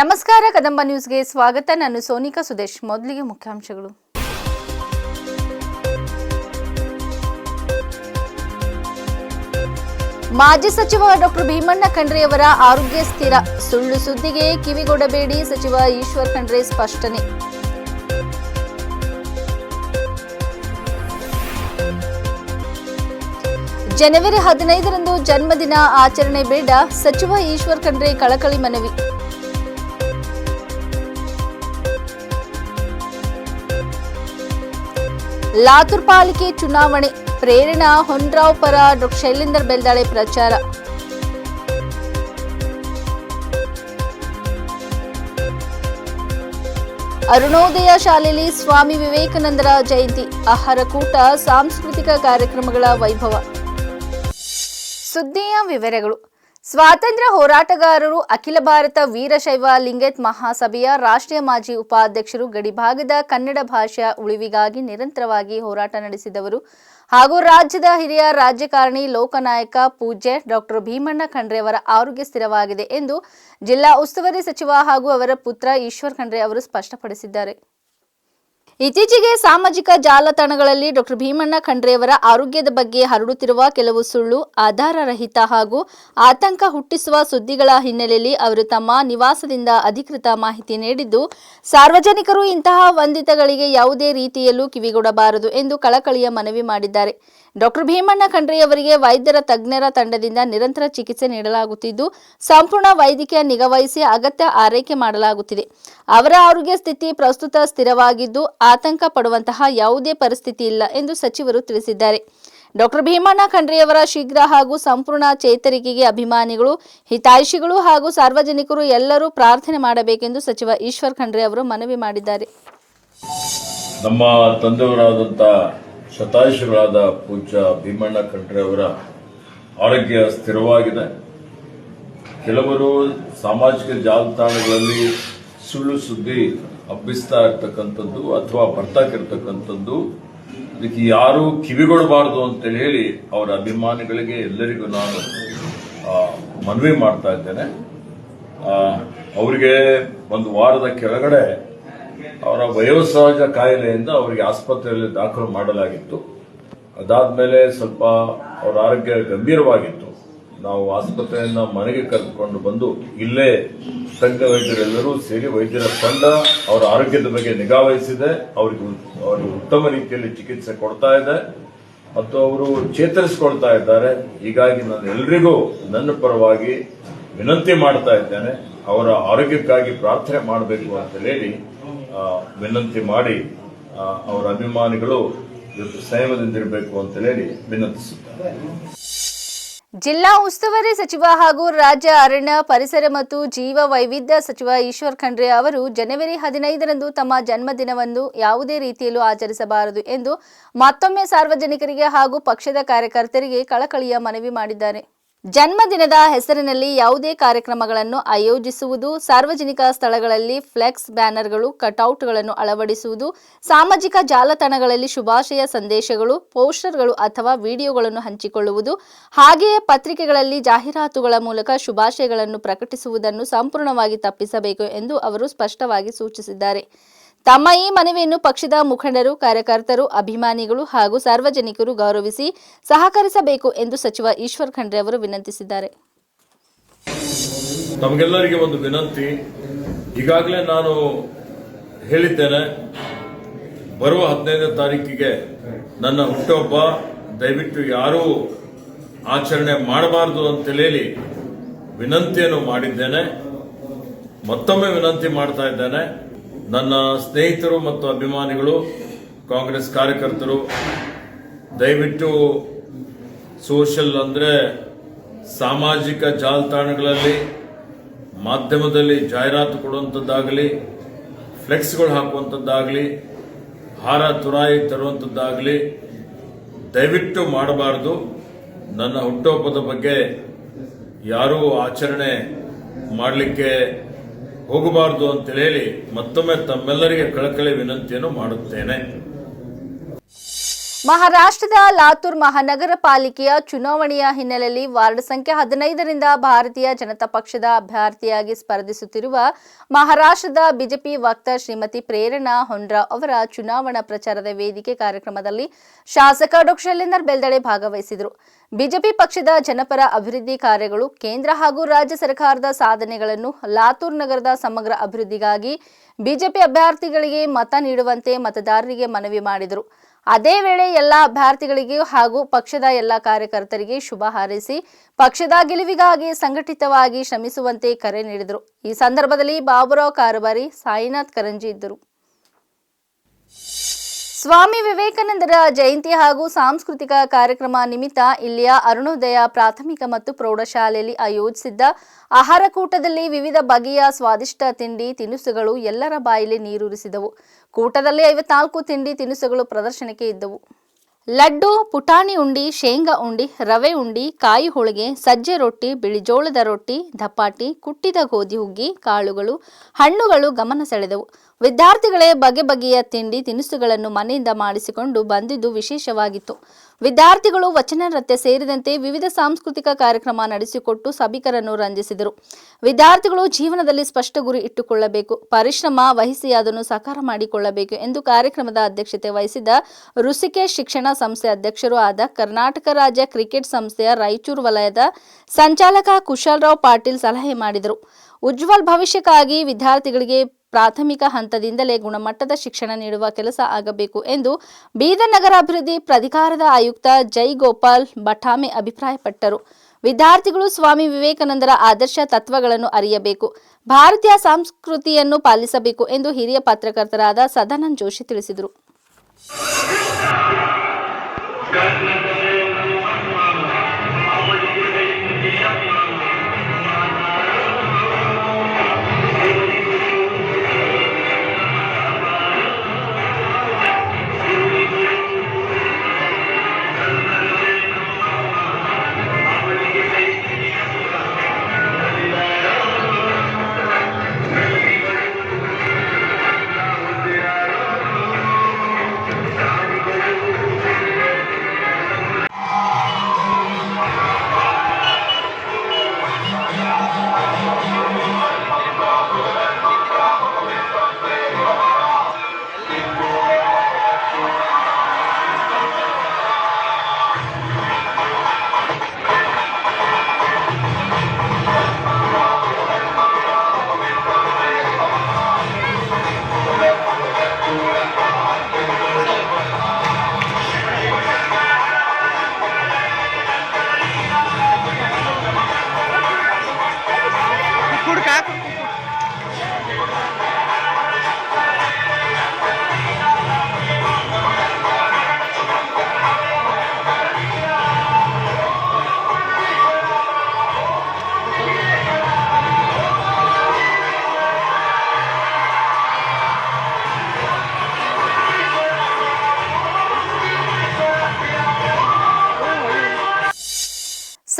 ನಮಸ್ಕಾರ, ಕದಂಬ ನ್ಯೂಸ್ಗೆ ಸ್ವಾಗತ. ನಾನು ಸೋನಿಕಾ ಸುದೇಶ್. ಮೊದಲಿಗೆ ಮುಖ್ಯಾಂಶಗಳು. ಮಾಜಿ ಸಚಿವ ಡಾಕ್ಟರ್ ಭೀಮಣ್ಣ ಖಂಡ್ರೆಯವರ ಆರೋಗ್ಯ ಸ್ಥಿರ. ಸುಳ್ಳು ಸುದ್ದಿಗೆ ಕಿವಿಗೊಡಬೇಡಿ ಸಚಿವ ಈಶ್ವರ್ ಖಂಡ್ರೆ ಸ್ಪಷ್ಟನೆ. ಜನವರಿ ಹದಿನೈದರಂದು ಜನ್ಮದಿನ ಆಚರಣೆ ಬೇಡ. ಸಚಿವ ಈಶ್ವರ್ ಖಂಡ್ರೆ ಕಳಕಳಿ ಮನವಿ. ಲಾತೂರ್ ಪಾಲಿಕೆ ಚುನಾವಣೆ, ಪ್ರೇರಣಾ ಹೊನ್ರಾವ್ ಪರ ಶೈಲೇಂದರ್ ಬೆಲ್ದಾಳೆ ಪ್ರಚಾರ. ಅರುಣೋದಯ ಶಾಲೆಯಲ್ಲಿ ಸ್ವಾಮಿ ವಿವೇಕಾನಂದರ ಜಯಂತಿ, ಆಹಾರ ಕೂಟ, ಸಾಂಸ್ಕೃತಿಕ ಕಾರ್ಯಕ್ರಮಗಳ ವೈಭವ. ಸುದ್ದಿಯ ವಿವರಗಳು. ಸ್ವಾತಂತ್ರ್ಯ ಹೋರಾಟಗಾರರು ಅಖಿಲ ಭಾರತ ವೀರಶೈವ ಲಿಂಗೇತ್ ಮಹಾಸಭೆಯ ರಾಷ್ಟ್ರೀಯ ಮಾಜಿ ಉಪಾಧ್ಯಕ್ಷರು ಗಡಿಭಾಗದ ಕನ್ನಡ ಭಾಷೆಯ ಉಳಿವಿಗಾಗಿ ನಿರಂತರವಾಗಿ ಹೋರಾಟ ನಡೆಸಿದವರು. ಹಾಗೂ ರಾಜ್ಯದ ಹಿರಿಯ ರಾಜಕಾರಣಿ, ಲೋಕನಾಯಕ ಪೂಜ್ಯ ಡಾಕ್ಟರ್ ಭೀಮಣ್ಣ ಖಂಡ್ರೆ ಅವರ ಆರೋಗ್ಯ ಸ್ಥಿರವಾಗಿದೆ ಎಂದು ಜಿಲ್ಲಾ ಉಸ್ತುವಾರಿ ಸಚಿವ ಹಾಗೂ ಅವರ ಪುತ್ರ ಈಶ್ವರ್ ಖಂಡ್ರೆ ಅವರು ಸ್ಪಷ್ಟಪಡಿಸಿದ್ದಾರೆ. ಇತ್ತೀಚೆಗೆ ಸಾಮಾಜಿಕ ಜಾಲತಾಣಗಳಲ್ಲಿ ಡಾಕ್ಟರ್ ಭೀಮಣ್ಣ ಖಂಡ್ರೆಯವರ ಆರೋಗ್ಯದ ಬಗ್ಗೆ ಹರಡುತ್ತಿರುವ ಕೆಲವು ಸುಳ್ಳು ಆಧಾರರಹಿತ ಹಾಗೂ ಆತಂಕ ಹುಟ್ಟಿಸುವ ಸುದ್ದಿಗಳ ಹಿನ್ನೆಲೆಯಲ್ಲಿ ಅವರು ತಮ್ಮ ನಿವಾಸದಿಂದ ಅಧಿಕೃತ ಮಾಹಿತಿ ನೀಡಿದ್ದು, ಸಾರ್ವಜನಿಕರು ಇಂತಹ ವಂದಿತಗಳಿಗೆ ಯಾವುದೇ ರೀತಿಯಲ್ಲೂ ಕಿವಿಗೊಡಬಾರದು ಎಂದು ಕಳಕಳಿಯ ಮನವಿ ಮಾಡಿದ್ದಾರೆ. ಡಾಕ್ಟರ್ ಭೀಮಣ್ಣ ಖಂಡ್ರೆಯವರಿಗೆ ವೈದ್ಯರ ತಜ್ಞರ ತಂಡದಿಂದ ನಿರಂತರ ಚಿಕಿತ್ಸೆ ನೀಡಲಾಗುತ್ತಿದ್ದು, ಸಂಪೂರ್ಣ ವೈದ್ಯಕೀಯ ನಿಗಾವಹಿಸಿ ಅಗತ್ಯ ಆರೈಕೆ ಮಾಡಲಾಗುತ್ತಿದೆ. ಅವರ ಆರೋಗ್ಯ ಸ್ಥಿತಿ ಪ್ರಸ್ತುತ ಸ್ಥಿರವಾಗಿದ್ದು, ಆತಂಕ ಪಡುವಂತಹ ಯಾವುದೇ ಪರಿಸ್ಥಿತಿ ಇಲ್ಲ ಎಂದು ಸಚಿವರು ತಿಳಿಸಿದ್ದಾರೆ. ಡಾಕ್ಟರ್ ಭೀಮಣ್ಣ ಖಂಡ್ರೆಯವರ ಶೀಘ್ರ ಹಾಗೂ ಸಂಪೂರ್ಣ ಚೇತರಿಕೆಗೆ ಅಭಿಮಾನಿಗಳು ಹಿತೈಷಿಗಳು ಹಾಗೂ ಸಾರ್ವಜನಿಕರು ಎಲ್ಲರೂ ಪ್ರಾರ್ಥನೆ ಮಾಡಬೇಕೆಂದು ಸಚಿವ ಈಶ್ವರ್ ಖಂಡ್ರೆ ಅವರು ಮನವಿ ಮಾಡಿದ್ದಾರೆ. ನಮ್ಮ ತಂದೆಯವರಾದಂಥ ಶತಾಯುಷಿಗಳಾದ ಪೂಜ್ಯ ಭೀಮಣ್ಣ ಖಂಡ್ರೆ ಅವರ ಆರೋಗ್ಯ ಸ್ಥಿರವಾಗಿದೆ. ಕೆಲವರು ಸಾಮಾಜಿಕ ಜಾಲತಾಣಗಳಲ್ಲಿ ಸುಳ್ಳು ಸುದ್ದಿ ಹಬ್ಬಿಸ್ತಾ ಇರ್ತಕ್ಕಂಥದ್ದು ಅಥವಾ ಬರ್ತಾಕಿರ್ತಕ್ಕಂಥದ್ದು ಇದಕ್ಕೆ ಯಾರೂ ಕಿವಿಗೊಡಬಾರದು ಅಂತೇಳಿ ಹೇಳಿ ಅವರ ಅಭಿಮಾನಿಗಳಿಗೆ ಎಲ್ಲರಿಗೂ ನಾನು ಮನವಿ ಮಾಡ್ತಾ ಇದ್ದೇನೆ. ಅವರಿಗೆ ಒಂದು ವಾರದ ಕೆಳಗಡೆ ಅವರ ವಯೋಸಹಜ ಕಾಯಿಲೆಯಿಂದ ಅವರಿಗೆ ಆಸ್ಪತ್ರೆಯಲ್ಲಿ ದಾಖಲು ಮಾಡಲಾಗಿತ್ತು. ಅದಾದ್ಮೇಲೆ ಸ್ವಲ್ಪ ಅವರ ಆರೋಗ್ಯ ಗಂಭೀರವಾಗಿತ್ತು. ನಾವು ಆಸ್ಪತ್ರೆಯನ್ನು ಮನೆಗೆ ಕರೆದುಕೊಂಡು ಬಂದು ಇಲ್ಲೇ ಸಂಘ ವೈದ್ಯರೆಲ್ಲರೂ ಸೇರಿ ವೈದ್ಯರ ತಂಡ ಅವರ ಆರೋಗ್ಯದ ಬಗ್ಗೆ ನಿಗಾ ವಹಿಸಿದೆ. ಅವರಿಗೆ ಅವರಿಗೆ ಉತ್ತಮ ರೀತಿಯಲ್ಲಿ ಚಿಕಿತ್ಸೆ ಕೊಡ್ತಾ ಇದೆ. ಮತ್ತು ಅವರು ಚೇತರಿಸಿಕೊಳ್ತಾ ಇದ್ದಾರೆ. ಹೀಗಾಗಿ ನಾನು ಎಲ್ರಿಗೂ ನನ್ನ ಪರವಾಗಿ ವಿನಂತಿ ಮಾಡ್ತಾ ಇದ್ದೇನೆ. ಅವರ ಆರೋಗ್ಯಕ್ಕಾಗಿ ಪ್ರಾರ್ಥನೆ ಮಾಡಬೇಕು ಅಂತ ಹೇಳಿ ವಿನಂತಿ ಮಾಡಿ ಅವರ ಅಭಿಮಾನಿಗಳು ಇವತ್ತು ಸಂಯಮದಿಂದಿರಬೇಕು ಅಂತ ಹೇಳಿ ವಿನಂತಿಸುತ್ತಾರೆ. ಜಿಲ್ಲಾ ಉಸ್ತುವಾರಿ ಸಚಿವ ಹಾಗೂ ರಾಜ್ಯ ಅರಣ್ಯ ಪರಿಸರ ಮತ್ತು ಜೀವ ವೈವಿಧ್ಯ ಸಚಿವ ಈಶ್ವರ್ ಖಂಡ್ರೆ ಅವರು ಜನವರಿ ಹದಿನೈದರಂದು ತಮ್ಮ ಜನ್ಮದಿನವನ್ನು ಯಾವುದೇ ರೀತಿಯಲ್ಲೂ ಆಚರಿಸಬಾರದು ಎಂದು ಮತ್ತೊಮ್ಮೆ ಸಾರ್ವಜನಿಕರಿಗೆ ಹಾಗೂ ಪಕ್ಷದ ಕಾರ್ಯಕರ್ತರಿಗೆ ಕಳಕಳಿಯ ಮನವಿ ಮಾಡಿದ್ದಾರೆ. ಜನ್ಮದಿನದ ಹೆಸರಿನಲ್ಲಿ ಯಾವುದೇ ಕಾರ್ಯಕ್ರಮಗಳನ್ನು ಆಯೋಜಿಸುವುದು, ಸಾರ್ವಜನಿಕ ಸ್ಥಳಗಳಲ್ಲಿ ಫ್ಲೆಕ್ಸ್ ಬ್ಯಾನರ್ಗಳು, ಕಟೌಟ್ಗಳನ್ನು ಅಳವಡಿಸುವುದು, ಸಾಮಾಜಿಕ ಜಾಲತಾಣಗಳಲ್ಲಿ ಶುಭಾಶಯ ಸಂದೇಶಗಳು, ಪೋಸ್ಟರ್ಗಳು ಅಥವಾ ವಿಡಿಯೋಗಳನ್ನು ಹಂಚಿಕೊಳ್ಳುವುದು, ಹಾಗೆಯೇ ಪತ್ರಿಕೆಗಳಲ್ಲಿ ಜಾಹೀರಾತುಗಳ ಮೂಲಕ ಶುಭಾಶಯಗಳನ್ನು ಪ್ರಕಟಿಸುವುದನ್ನು ಸಂಪೂರ್ಣವಾಗಿ ತಪ್ಪಿಸಬೇಕು ಎಂದು ಅವರು ಸ್ಪಷ್ಟವಾಗಿ ಸೂಚಿಸಿದ್ದಾರೆ. ತಮ್ಮ ಈ ಮನವಿಯನ್ನು ಪಕ್ಷದ ಮುಖಂಡರು, ಕಾರ್ಯಕರ್ತರು, ಅಭಿಮಾನಿಗಳು ಹಾಗೂ ಸಾರ್ವಜನಿಕರು ಗೌರವಿಸಿ ಸಹಕರಿಸಬೇಕು ಎಂದು ಸಚಿವ ಈಶ್ವರ್ ಖಂಡ್ರೆ ಅವರು ವಿನಂತಿಸಿದ್ದಾರೆ. ನಮಗೆಲ್ಲರಿಗೆ ಒಂದು ವಿನಂತಿ. ಈಗಾಗಲೇ ನಾನು ಹೇಳಿದ್ದೇನೆ, ಬರುವ ಹದಿನೈದನೇ ತಾರೀಕಿಗೆ ನನ್ನ ಹುಟ್ಟುಹಬ್ಬ. ದಯವಿಟ್ಟು ಯಾರೂ ಆಚರಣೆ ಮಾಡಬಾರದು ಅಂತೇಳಿ ವಿನಂತಿಯನ್ನು ಮಾಡಿದ್ದೇನೆ. ಮತ್ತೊಮ್ಮೆ ವಿನಂತಿ ಮಾಡ್ತಾ ಇದ್ದೇನೆ. ನನ್ನ ಸ್ನೇಹಿತರು ಮತ್ತು ಅಭಿಮಾನಿಗಳು, ಕಾಂಗ್ರೆಸ್ ಕಾರ್ಯಕರ್ತರು, ದಯವಿಟ್ಟು ಸೋಷಲ್ ಅಂದರೆ ಸಾಮಾಜಿಕ ಜಾಲತಾಣಗಳಲ್ಲಿ, ಮಾಧ್ಯಮದಲ್ಲಿ ಜಾಹೀರಾತು ಕೊಡುವಂಥದ್ದಾಗಲಿ ಫ್ಲೆಕ್ಸ್ಗಳು ಹಾಕುವಂಥದ್ದಾಗಲಿ ಹಾರ ತುರಾಯಿ ತರುವಂಥದ್ದಾಗಲಿ ದಯವಿಟ್ಟು ಮಾಡಬಾರದು. ನನ್ನ ಹುಟ್ಟುಹಬ್ಬದ ಬಗ್ಗೆ ಯಾರೂ ಆಚರಣೆ ಮಾಡಲಿಕ್ಕೆ ಹೋಗಬಾರದು ಅಂತ ಹೇಳಿ ಮತ್ತೊಮ್ಮೆ ತಮ್ಮೆಲ್ಲರಿಗೆ ಕಳಕಳಿ ವಿನಂತಿಯನ್ನು ಮಾಡುತ್ತೇನೆ. ಮಹಾರಾಷ್ಟ್ರದ ಲಾತೂರ್ ಮಹಾನಗರ ಪಾಲಿಕೆಯ ಚುನಾವಣೆಯ ಹಿನ್ನೆಲೆಯಲ್ಲಿ ವಾರ್ಡ್ ಸಂಖ್ಯೆ ಹದಿನೈದರಿಂದ ಭಾರತೀಯ ಜನತಾ ಪಕ್ಷದ ಅಭ್ಯರ್ಥಿಯಾಗಿ ಸ್ಪರ್ಧಿಸುತ್ತಿರುವ ಮಹಾರಾಷ್ಟ್ರದ ಬಿಜೆಪಿ ವಕ್ತ ಶ್ರೀಮತಿ ಪ್ರೇರಣಾ ಹೊಂಡ್ರಾ ಅವರ ಚುನಾವಣಾ ಪ್ರಚಾರದ ವೇದಿಕೆ ಕಾರ್ಯಕ್ರಮದಲ್ಲಿ ಶಾಸಕ ಡಾಕ್ಟರ್ ಶೈಲೇಂದರ್ ಬೆಲ್ದಡೆ ಭಾಗವಹಿಸಿದರು. ಬಿಜೆಪಿ ಪಕ್ಷದ ಜನಪರ ಅಭಿವೃದ್ಧಿ ಕಾರ್ಯಗಳು ಕೇಂದ್ರ ಹಾಗೂ ರಾಜ್ಯ ಸರ್ಕಾರದ ಸಾಧನೆಗಳನ್ನು ಲಾತೂರ್ ನಗರದ ಸಮಗ್ರ ಅಭಿವೃದ್ಧಿಗಾಗಿ ಬಿಜೆಪಿ ಅಭ್ಯರ್ಥಿಗಳಿಗೆ ಮತ ನೀಡುವಂತೆ ಮತದಾರರಿಗೆ ಮನವಿ ಮಾಡಿದರು. ಅದೇ ವೇಳೆ ಎಲ್ಲ ಅಭ್ಯರ್ಥಿಗಳಿಗೆ ಹಾಗೂ ಪಕ್ಷದ ಎಲ್ಲ ಕಾರ್ಯಕರ್ತರಿಗೆ ಶುಭ ಹಾರೈಸಿ, ಪಕ್ಷದ ಗೆಲುವಿಗಾಗಿ ಸಂಘಟಿತವಾಗಿ ಶ್ರಮಿಸುವಂತೆ ಕರೆ ನೀಡಿದರು. ಈ ಸಂದರ್ಭದಲ್ಲಿ ಬಾಬುರಾವ್ ಕಾರಬಾರಿ, ಸಾಯಿನಾಥ್ ಕರಂಜಿ ಇದ್ದರು. ಸ್ವಾಮಿ ವಿವೇಕಾನಂದರ ಜಯಂತಿ ಹಾಗೂ ಸಾಂಸ್ಕೃತಿಕ ಕಾರ್ಯಕ್ರಮ ನಿಮಿತ್ತ ಇಲ್ಲಿಯ ಅರುಣೋದಯ ಪ್ರಾಥಮಿಕ ಮತ್ತು ಪ್ರೌಢಶಾಲೆಯಲ್ಲಿ ಆಯೋಜಿಸಿದ್ದ ಆಹಾರ ಕೂಟದಲ್ಲಿ ವಿವಿಧ ಬಗೆಯ ಸ್ವಾದಿಷ್ಟ ತಿಂಡಿ ತಿನಿಸುಗಳು ಎಲ್ಲರ ಬಾಯಲ್ಲಿ ನೀರೂರಿಸಿದವು. ಕೂಟದಲ್ಲಿ ಐವತ್ನಾಲ್ಕು ತಿಂಡಿ ತಿನಿಸುಗಳು ಪ್ರದರ್ಶನಕ್ಕೆ ಇದ್ದವು. ಲಡ್ಡು, ಪುಟಾಣಿ ಉಂಡಿ, ಶೇಂಗಾ ಉಂಡಿ, ರವೆ ಉಂಡಿ, ಕಾಯಿ ಹೋಳಿಗೆ, ಸಜ್ಜೆ ರೊಟ್ಟಿ, ಬಿಳಿಜೋಳದ ರೊಟ್ಟಿ ಧಪಾಟಿ ಕುಟ್ಟಿದ ಗೋಧಿ ಹುಗ್ಗಿ, ಕಾಳುಗಳು, ಹಣ್ಣುಗಳು ಗಮನ ಸೆಳೆದವು. ವಿದ್ಯಾರ್ಥಿಗಳೇ ಬಗೆ ಬಗೆಯ ತಿಂಡಿ ತಿನಿಸುಗಳನ್ನು ಮನೆಯಿಂದ ಮಾಡಿಸಿಕೊಂಡು ಬಂದಿದ್ದು ವಿಶೇಷವಾಗಿತ್ತು. ವಿದ್ಯಾರ್ಥಿಗಳು ವಚನ ನೃತ್ಯ ಸೇರಿದಂತೆ ವಿವಿಧ ಸಾಂಸ್ಕೃತಿಕ ಕಾರ್ಯಕ್ರಮ ನಡೆಸಿಕೊಟ್ಟು ಸಭಿಕರನ್ನು ರಂಜಿಸಿದರು. ವಿದ್ಯಾರ್ಥಿಗಳು ಜೀವನದಲ್ಲಿ ಸ್ಪಷ್ಟ ಗುರಿ ಇಟ್ಟುಕೊಳ್ಳಬೇಕು. ಪರಿಶ್ರಮ ವಹಿಸಿ ಅದನ್ನು ಸಾಕಾರ ಮಾಡಿಕೊಳ್ಳಬೇಕು ಎಂದು ಕಾರ್ಯಕ್ರಮದ ಅಧ್ಯಕ್ಷತೆ ವಹಿಸಿದ ಋಷಿಕೇಶ್ ಶಿಕ್ಷಣ ಸಂಸ್ಥೆ ಅಧ್ಯಕ್ಷರು ಆದ ಕರ್ನಾಟಕ ರಾಜ್ಯ ಕ್ರಿಕೆಟ್ ಸಂಸ್ಥೆಯ ರಾಯಚೂರು ವಲಯದ ಸಂಚಾಲಕ ಕುಶಾಲರಾವ್ ಪಾಟೀಲ್ ಸಲಹೆ ಮಾಡಿದರು. ಉಜ್ವಲ್ ಭವಿಷ್ಯಕ್ಕಾಗಿ ವಿದ್ಯಾರ್ಥಿಗಳಿಗೆ ಪ್ರಾಥಮಿಕ ಹಂತದಿಂದಲೇ ಗುಣಮಟ್ಟದ ಶಿಕ್ಷಣ ನೀಡುವ ಕೆಲಸ ಆಗಬೇಕು ಎಂದು ಬೀದರ್ ನಗರಾಭಿವೃದ್ಧಿ ಪ್ರಾಧಿಕಾರದ ಆಯುಕ್ತ ಜೈ ಗೋಪಾಲ್ ಬಠಾಮೆ ಅಭಿಪ್ರಾಯಪಟ್ಟರು. ವಿದ್ಯಾರ್ಥಿಗಳು ಸ್ವಾಮಿ ವಿವೇಕಾನಂದರ ಆದರ್ಶ ತತ್ವಗಳನ್ನು ಅರಿಯಬೇಕು, ಭಾರತೀಯ ಸಂಸ್ಕೃತಿಯನ್ನು ಪಾಲಿಸಬೇಕು ಎಂದು ಹಿರಿಯ ಪತ್ರಕರ್ತರಾದ ಸದಾನಂದ ಜೋಶಿ ತಿಳಿಸಿದರು.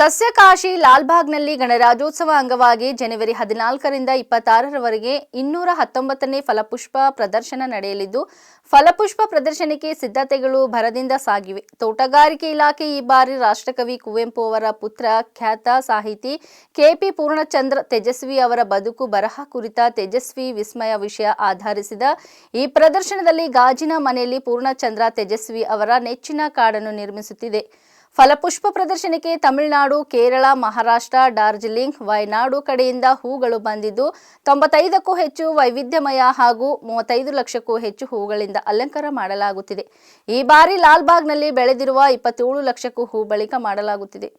ಸಸ್ಯಕಾಶಿ ಲಾಲ್ಬಾಗ್ನಲ್ಲಿ ಗಣರಾಜ್ಯೋತ್ಸವ ಅಂಗವಾಗಿ ಜನವರಿ ಹದಿನಾಲ್ಕರಿಂದ ಇಪ್ಪತ್ತಾರರವರೆಗೆ ಇನ್ನೂರ ಹತ್ತೊಂಬತ್ತನೇ ಫಲಪುಷ್ಪ ಪ್ರದರ್ಶನ ನಡೆಯಲಿದ್ದು, ಫಲಪುಷ್ಪ ಪ್ರದರ್ಶನಕ್ಕೆ ಸಿದ್ಧತೆಗಳು ಭರದಿಂದ ಸಾಗಿವೆ. ತೋಟಗಾರಿಕೆ ಇಲಾಖೆ ಈ ಬಾರಿ ರಾಷ್ಟ್ರಕವಿ ಕುವೆಂಪು ಅವರ ಪುತ್ರ ಖ್ಯಾತ ಸಾಹಿತಿ ಕೆಪಿ ಪೂರ್ಣಚಂದ್ರ ತೇಜಸ್ವಿ ಅವರ ಬದುಕು ಬರಹ ಕುರಿತ ತೇಜಸ್ವಿ ವಿಸ್ಮಯ ವಿಷಯ ಆಧರಿಸಿದ ಈ ಪ್ರದರ್ಶನದಲ್ಲಿ ಗಾಜಿನ ಮನೆಯಲ್ಲಿ ಪೂರ್ಣಚಂದ್ರ ತೇಜಸ್ವಿ ಅವರ ನೆಚ್ಚಿನ ಕಾಡನ್ನು ನಿರ್ಮಿಸುತ್ತಿದೆ. ಫಲಪುಷ್ಪ ಪ್ರದರ್ಶನಕ್ಕೆ ತಮಿಳುನಾಡು, ಕೇರಳ, ಮಹಾರಾಷ್ಟ್ರ, ಡಾರ್ಜಿಲಿಂಗ್, ವಯನಾಡು ಕಡೆಯಿಂದ ಹೂಗಳು ಬಂದಿದ್ದು, ತೊಂಬತ್ತೈದಕ್ಕೂ ಹೆಚ್ಚು ವೈವಿಧ್ಯಮಯ ಹಾಗೂ ಮೂವತ್ತೈದು ಲಕ್ಷಕ್ಕೂ ಹೆಚ್ಚು ಹೂಗಳಿಂದ ಅಲಂಕಾರ ಮಾಡಲಾಗುತ್ತಿದೆ. ಈ ಬಾರಿ ಲಾಲ್ಬಾಗ್ನಲ್ಲಿ ಬೆಳೆದಿರುವ ಇಪ್ಪತ್ತೇಳು ಲಕ್ಷಕ್ಕೂ ಹೂ ಬಳಿಕ ಮಾಡಲಾಗುತ್ತಿದೆ.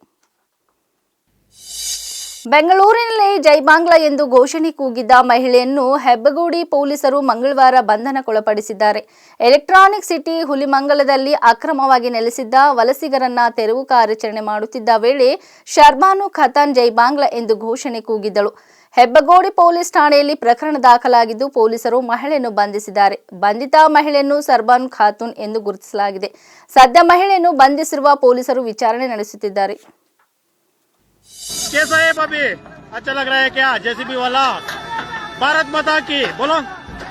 ಬೆಂಗಳೂರಿನಲ್ಲಿ ಜೈ ಬಾಂಗ್ಲಾ ಎಂದು ಘೋಷಣೆ ಕೂಗಿದ್ದ ಮಹಿಳೆಯನ್ನು ಹೆಬ್ಬಗೋಡಿ ಪೊಲೀಸರು ಮಂಗಳವಾರ ಬಂಧನಕ್ಕೊಳಪಡಿಸಿದ್ದಾರೆ. ಎಲೆಕ್ಟ್ರಾನಿಕ್ ಸಿಟಿ ಹುಲಿಮಂಗಲದಲ್ಲಿ ಅಕ್ರಮವಾಗಿ ನೆಲೆಸಿದ್ದ ವಲಸಿಗರನ್ನ ತೆರವು ಕಾರ್ಯಾಚರಣೆ ಮಾಡುತ್ತಿದ್ದ ವೇಳೆ ಶರ್ಮಾನು ಖತಾನ್ ಜೈ ಬಾಂಗ್ಲಾ ಎಂದು ಘೋಷಣೆ ಕೂಗಿದ್ದಳು. ಹೆಬ್ಬಗೋಡಿ ಪೊಲೀಸ್ ಠಾಣೆಯಲ್ಲಿ ಪ್ರಕರಣ ದಾಖಲಾಗಿದ್ದು ಪೊಲೀಸರು ಮಹಿಳೆಯನ್ನು ಬಂಧಿಸಿದ್ದಾರೆ. ಬಂಧಿತ ಮಹಿಳೆಯನ್ನು ಸರ್ಬಾನ್ ಖಾತೂನ್ ಎಂದು ಗುರುತಿಸಲಾಗಿದೆ. ಸದ್ಯ ಮಹಿಳೆಯನ್ನು ಬಂಧಿಸಿರುವ ಪೊಲೀಸರು ವಿಚಾರಣೆ ನಡೆಸುತ್ತಿದ್ದಾರೆ. कैसा है भाभी? अच्छा लग रहा है क्या? जेसीबी वाला? भारत माता की बोलो।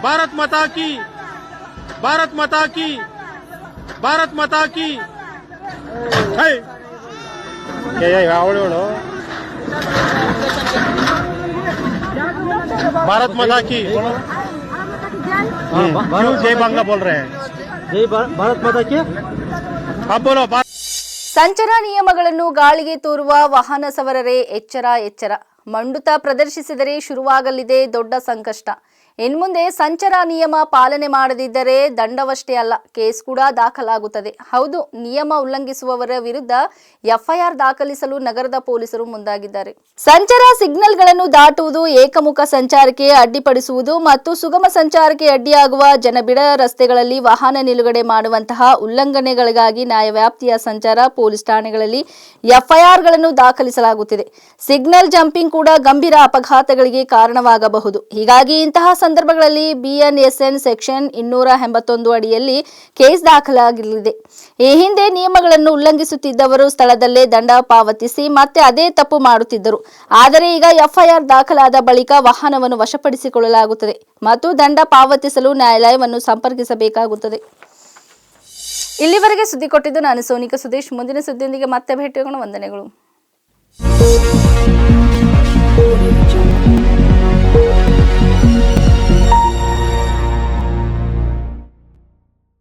भारत माता की भारत माता की भारत माता की। है। आवड़े भारत माता की। हम्म, क्यों जय बांग्ला बोल रहे हैं। जय भारत माता की? अब बोलो भारत ಸಂಚಾರ ನಿಯಮಗಳನ್ನು ಗಾಳಿಗೆ ತೂರುವ ವಾಹನ ಸವಾರರೇ ಎಚ್ಚರ ಎಚ್ಚರ. ಮಂಡುತ ಪ್ರದರ್ಶಿಸಿದರೆ ಶುರುವಾಗಲಿದೆ ದೊಡ್ಡ ಸಂಕಷ್ಟ. ಇನ್ಮುಂದೆ ಸಂಚಾರ ನಿಯಮ ಪಾಲನೆ ಮಾಡದಿದ್ದರೆ ದಂಡವಷ್ಟೇ ಅಲ್ಲ, ಕೇಸ್ ಕೂಡ ದಾಖಲಾಗುತ್ತದೆ. ಹೌದು, ನಿಯಮ ಉಲ್ಲಂಘಿಸುವವರ ವಿರುದ್ಧ ಎಫ್ಐಆರ್ ದಾಖಲಿಸಲು ನಗರದ ಪೊಲೀಸರು ಮುಂದಾಗಿದ್ದಾರೆ. ಸಂಚಾರ ಸಿಗ್ನಲ್ಗಳನ್ನು ದಾಟುವುದು ಏಕಮುಖ ಸಂಚಾರಕ್ಕೆ ಅಡ್ಡಿಪಡಿಸುವುದು ಮತ್ತು ಸುಗಮ ಸಂಚಾರಕ್ಕೆ ಅಡ್ಡಿಯಾಗುವ ಜನಬಿಡ ರಸ್ತೆಗಳಲ್ಲಿ ವಾಹನ ನಿಲುಗಡೆ ಮಾಡುವಂತಹ ಉಲ್ಲಂಘನೆಗಳಿಗಾಗಿ ನ್ಯಾಯವ್ಯಾಪ್ತಿಯ ಸಂಚಾರ ಪೊಲೀಸ್ ಠಾಣೆಗಳಲ್ಲಿ ಎಫ್ಐಆರ್ಗಳನ್ನು ದಾಖಲಿಸಲಾಗುತ್ತಿದೆ. ಸಿಗ್ನಲ್ ಜಂಪಿಂಗ್ ಕೂಡ ಗಂಭೀರ ಅಪಘಾತಗಳಿಗೆ ಕಾರಣವಾಗಬಹುದು. ಹೀಗಾಗಿ ಇಂತಹ ಸಂದರ್ಭಗಳಲ್ಲಿ ಬಿಎನ್ಎಸ್ಎನ್ ಸೆಕ್ಷನ್ ಇನ್ನೂರ ಎಂಬತ್ತೊಂದು ಅಡಿಯಲ್ಲಿ ಕೇಸ್ ದಾಖಲಾಗಲಿದೆ. ಈ ಹಿಂದೆ ನಿಯಮಗಳನ್ನು ಉಲ್ಲಂಘಿಸುತ್ತಿದ್ದವರು ಸ್ಥಳದಲ್ಲೇ ದಂಡ ಪಾವತಿಸಿ ಮತ್ತೆ ಅದೇ ತಪ್ಪು ಮಾಡುತ್ತಿದ್ದರು. ಆದರೆ ಈಗ ಎಫ್ಐಆರ್ ದಾಖಲಾದ ಬಳಿಕ ವಾಹನವನ್ನು ವಶಪಡಿಸಿಕೊಳ್ಳಲಾಗುತ್ತದೆ ಮತ್ತು ದಂಡ ಪಾವತಿಸಲು ನ್ಯಾಯಾಲಯವನ್ನು ಸಂಪರ್ಕಿಸಬೇಕಾಗುತ್ತದೆ. ಇಲ್ಲಿವರೆಗೆ ಸುದ್ದಿ ಕೊಟ್ಟಿದ್ದು ನಾನು ಸೋನಿಕಾ ಸುದೇಶ್. ಮುಂದಿನ ಸುದ್ದಿಯೊಂದಿಗೆ ಮತ್ತೆ ಭೇಟಿಯಾಗೋಣ ವಂದನೆಗಳು.